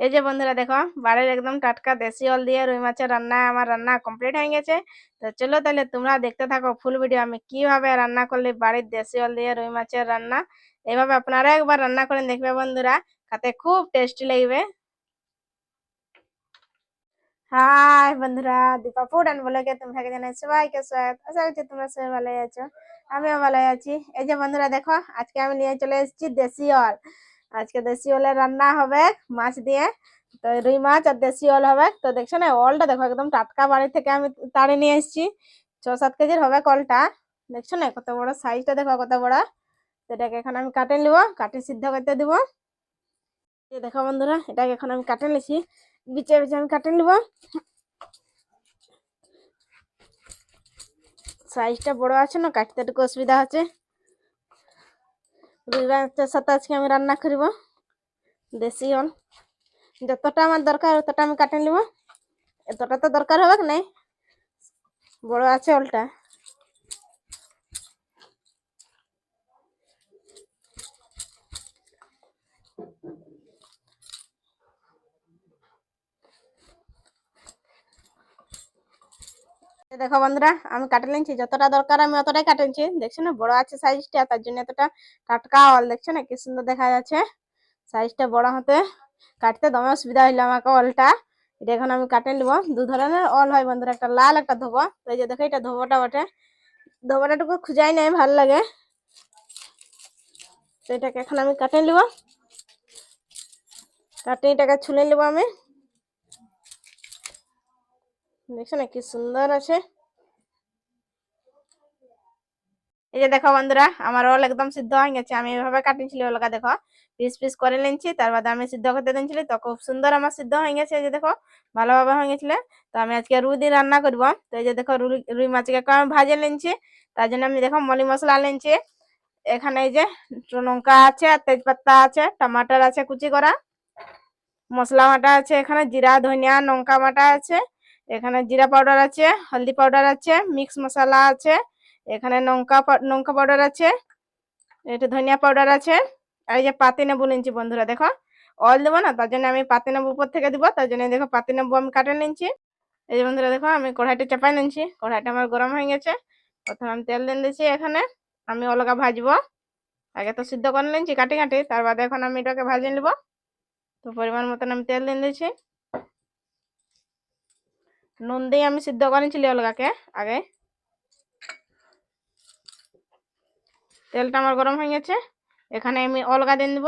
এই যে বন্ধুরা দেখো, বাড়ির একদম টাটকা দেশি অল দিয়ে রুই মাছের রান্না, আমার রান্না কমপ্লিট হয়ে গেছে। তো চলো তাহলে তোমরা দেখতে থাকো ফুল ভিডিও আমি কীভাবে রান্না করলি বাড়ির দেশি অল দিয়ে রুই মাছের রান্না এইভাবে আপনারা একবার রান্না করে দেখবে বন্ধুরা, খেতে খুব টেস্টি লাগবে। হাই বন্ধুরা, দীপা ফুড অ্যান্ড ব্লগে তোমাকে জানাই সবাইকে স্বাগত, আশা করছি তোমরা সবাই ভালো আছো, আমিও ভালো আছি। এই যে বন্ধুরা দেখো, আজকে আমি নিয়ে চলে এসেছি দেশি অল। আজকে দেশি ওলের রান্না হবে মাছ দিয়ে। তো রুই মাছ আর দেশি ওল হবে। তো দেখছ না, ওলটা দেখো, একদম টাটকা বাড়ি থেকে আমি তাড়ে নিয়ে এসেছি। ছ সাত কেজির হবে কলটা। দেখছ না, কত বড় সাইজটা দেখো, কত বড়। এটাকে এখন আমি কাটে নিব, কাটে সিদ্ধ করতে দিব। দেখো বন্ধুরা, এটাকে এখন আমি কাটে নিছি। বিচে বিচে আমি কাটে নিব। সাইজটা বড় আছে না, কাটতে একটু অসুবিধা আছে রুই মাছের সাথে আজকে আমি রান্না করব। দেশি হল। যতটা আমার দরকার ততটা আমি কাটে নিব। এতটা তো দরকার হবে না বড় আছে অলটা দেখো বন্ধুরা, আমি কাটে নিচ্ছি যতটা দরকার আমি অতটাই কাটে নিচ্ছি দেখছ না? বড় আছে সাইজটা তার জন্য এতটা টাটকা অল দেখছ না? কি সুন্দর দেখা যাচ্ছে। সাইজটা বড় হতে কাটতে দমে অসুবিধা হইল আমাকে অলটা এটা এখন আমি কাটে নিব। দু ধরনের অল হয় বন্ধুরা, একটা লাল, একটা ধোবা। তো এই যে দেখো, এটা ধোবাটা বটে। ধোবাটাটুকু খুঁজাই নাই, ভালো লাগে। তো এটাকে এখন আমি কাটে নিব। কাটে এটাকে ছুলে নিব আমি। দেখছ না কি সুন্দর আছে? এই যে দেখো বন্ধুরা, আমার ওল একদম সিদ্ধ হয়ে গেছে। আমি এভাবে কাটিয়েছিলি ওলকা দেখো। পিস পিস করে নিচ্ছি তার বাদে আমি সিদ্ধ করতে দিয়েছিলি, তো খুব সুন্দর আমার সিদ্ধ হয়ে গেছে। এই যে দেখো, ভালোভাবে হয়ে গেছিলে তো আমি আজকে রুই দিয়ে রান্না করব। তো এই যে দেখো, রুই রুই মাছকে আমি ভাজে নিচ্ছি তার জন্য আমি দেখো মলি মশলা নিচ্ছি এখানে এই যে লঙ্কা আছে, আর তেজপাতা আছে, টমাটার আছে কুচি করা। মশলা বাটা আছে এখানে, জিরা, ধনিয়া, লঙ্কা বাটা আছে। এখানে জিরা পাউডার আছে, হলদি পাউডার আছে, মিক্স মশলা আছে, এখানে লঙ্কা লঙ্কা পাউডার আছে, এটা ধনিয়া পাউডার আছে, আর এই যে পাতি নেবু নিচ্ছি বন্ধুরা, দেখো অল দেবো না, তার জন্য আমি পাতি নেবু উপর থেকে দিব, তার জন্য দেখো পাতি নেবু আমি কাটে নিচ্ছি এই যে বন্ধুরা, দেখো, আমি কড়াইটা চাপাই নিচ্ছি কড়াইটা আমার গরম হয়ে গেছে, প্রথমে আমি তেল দিন দিচ্ছি এখানে, আমি অলগা ভাজবো, আগে তো সিদ্ধ করে নিচ্ছি কাটি কাটি, তার বাদে এখন আমি এটাকে ভাজে নেব, তো পরিমাণ মতন আমি তেল দিন দিচ্ছি নুন দিয়ে আমি সিদ্ধ করেছিলি অলগাকে আগে। তেলটা আমার গরম হয়ে গেছে। এখানে আমি অলগা দিন দিব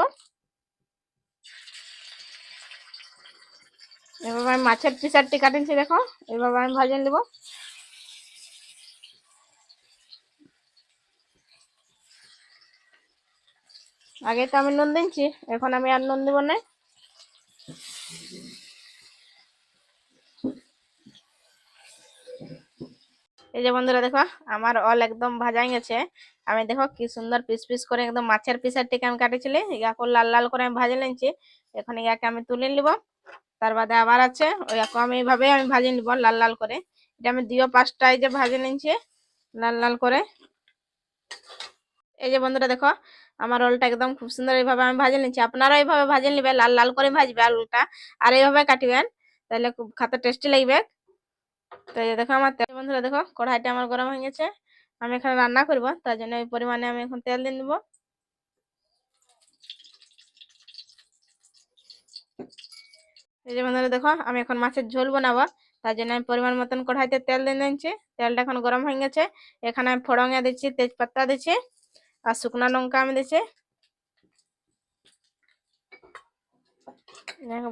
এভাবে আমি মাছের পিসারটি কাটিয়েছি দেখো। এভাবে আমি ভাজে নেব। আগে তো আমি নুন দিচ্ছি এখন আমি আর নুন দিব না। এই যে বন্ধুরা দেখো, আমার অল একদম ভাজা গেছে। আমি দেখো কি সুন্দর পিস পিস করে একদম মাছের পিসের টিকে আমি কাটেছিলি। ইয়াকে লাল লাল করে আমি ভাজে নিচ্ছি এখন ইয়াকে আমি তুলে নিব। তার বাদে আবার আছে, ওয়াকে আমি এইভাবে আমি ভাজে নিব লাল লাল করে। এটা আমি দিও পাঁচটা এই যে ভাজে নিচ্ছি লাল লাল করে। এই যে বন্ধুরা দেখো, আমার রোলটা একদম খুব সুন্দর এইভাবে আমি ভাজে নিচ্ছি আপনারা এইভাবে ভাজে নিবে, লাল লাল করে ভাজবে আর আলুটা। আর এইভাবে কাটিবেন, তাহলে খুব খাতে টেস্টি লাগবে। তো এই দেখো আমার তেল, বন্ধুরা দেখো কড়াইটা আমার গরম হয়ে গেছে। আমি এখানে রান্না করব, তার জন্য ওই পরিমাণে আমি এখন তেল দিয়ে দেবো এই যে বন্ধুরা দেখো, আমি এখন মাছের ঝোল বানাবো, তার জন্য আমি পরিমাণ মতন কড়াইতে তেল দিয়ে নিচ্ছি তেলটা এখন গরম হয়ে গেছে। এখানে আমি ফোড়ঙে দিচ্ছি, তেজপাতা দিচ্ছি, আর শুকনো লঙ্কা আমি দিচ্ছি।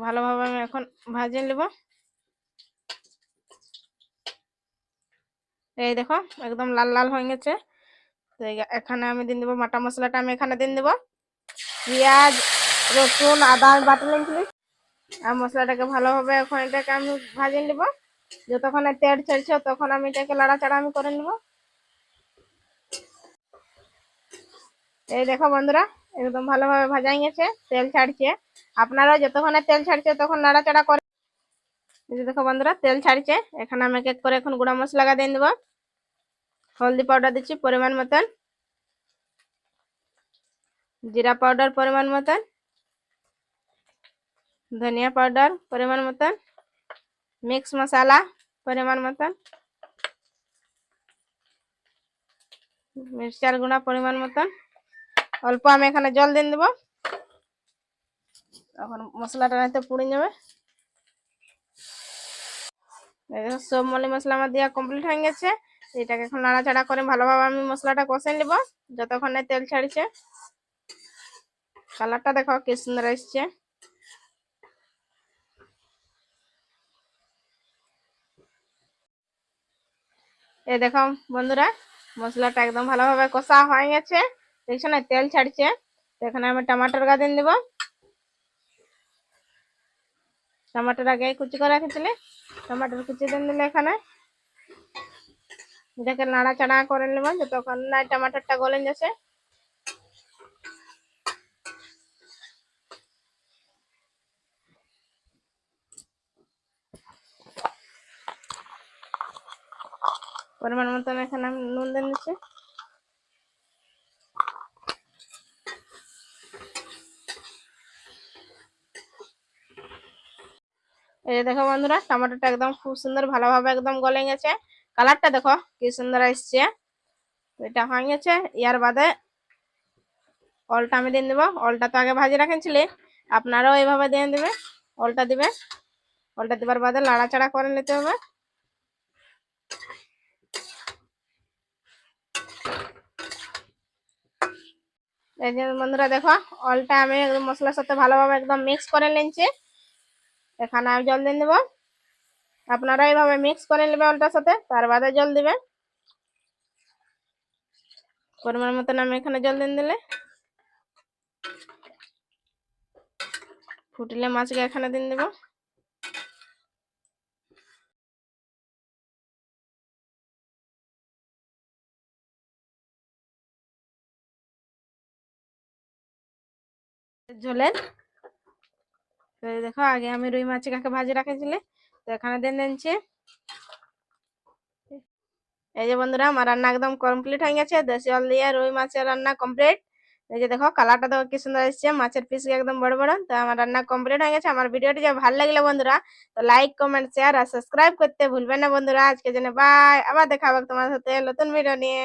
ভালোভাবে আমি এখন ভাজিয়ে নেব। এই দেখো, একদম লাল লাল হয়ে গেছে। তো এখানে আমি দিন দেবো মাটা মশলাটা, আমি এখানে দিন দেবো। পেঁয়াজ, রসুন, আদা, আমি বাটে আর মশলাটাকে ভালোভাবে এখন এটাকে আমি ভাজিয়ে নেব। যতক্ষণ তেল ছাড়ছে তখন আমি এটাকে লাড়াচাড়া আমি করে নেব। এই দেখো বন্ধুরা, একদম ভালোভাবে ভাজাই গেছে, তেল ছাড়ছে। আপনারা যতক্ষণে তেল ছাড়ছে তখন নাড়াচাড়া করে দেখো বন্ধুরা, তেল ছাড়ছে। এখানে আমি এক এক করে এখন গুঁড়া মশলা দিয়ে দেবো। হলদি পাউডার দিচ্ছি পরিমাণ মতন। জিরা পাউডার পরিমাণ মতন। ধনিয়া পাউডার পরিমাণ মতন। মিক্স মশলা পরিমাণ মতন। মির্চার গুঁড়া পরিমাণ মতন। অল্প আমি এখানে জল দিয়ে দেবো। এখন মশলাটা রাতে পুড়ে যাবে। সব মলি মশলা আমার দেওয়া কমপ্লিট হয়ে গেছে। এটাকে এখন নাড়াচাড়া করে ভালোভাবে আমি মশলাটা কষে নিব। যতক্ষণ তেল ছাড়ছে। কালারটা দেখো কি সুন্দর এসছে। এ দেখো বন্ধুরা, মশলাটা একদম ভালোভাবে কষা হয়ে গেছে। দেখছ না, তেল ছাড়ছে। এখানে আমি টমাটোর গাদিন দিব টমাটোর আগে কুচি করে রেখেছিলি? টমাটোর কুচি দিন দিলে এখানে এটাকে নাড়াচাড়া করে নেব যতক্ষণ না টমাটোরটা গলে যাচ্ছে পরিমাণ মতন এখানে আমি নুন দিয়ে নিচ্ছি এই যে দেখো বন্ধুরা, টমেটোটা একদম খুব সুন্দর ভালোভাবে একদম গলে গেছে। কালারটা দেখো, কি সুন্দর আসছে। এটা হয়ে গেছে ইয়ার বাদে অলটা আমি দিয়ে দেবো অলটা তো আগে ভাজি রাখেছিলি আপনারাও এইভাবে দিয়ে দেবে অলটা দিবে। অলটা দেবার বাদে লাড়াচাড়া করে নিতে হবে। এই যে বন্ধুরা দেখো, অলটা আমি মশলার সাথে ভালোভাবে একদম মিক্স করে নিচ্ছি এখানে আমি জল দিয়ে দেবো আপনারা এইভাবে মিক্স করে নেবে অলটার সাথে, তার বাদে জল দিবে পরিমাণ মতন আমি এখানে জল দিন দিলে। ফুটিলে মাছকে এখানে দিন দেবো। জলের দেখো, আগে আমি রুই মাছ কাকে ভাজি রাখেছিলে এখানে দিয়ে দিচ্ছি এই যে বন্ধুরা, আমার রান্না একদম কমপ্লিট হয়ে গেছে। দেশি জল দিয়ে রুই মাছের রান্না কমপ্লিট এই যে দেখো কালারটা দেখো কি সুন্দর এসছে। মাছের পিস একদম বড় বড়। তো আমার রান্না কমপ্লিট হয়ে গেছে। আমার ভিডিওটি যে ভালো লাগল বন্ধুরা, তো লাইক কমেন্ট শেয়ার আর সাবস্ক্রাইব করতে ভুলবেন না বন্ধুরা। আজকে জন্য বাই আবার দেখা হবে তোমার সাথে নতুন ভিডিও নিয়ে।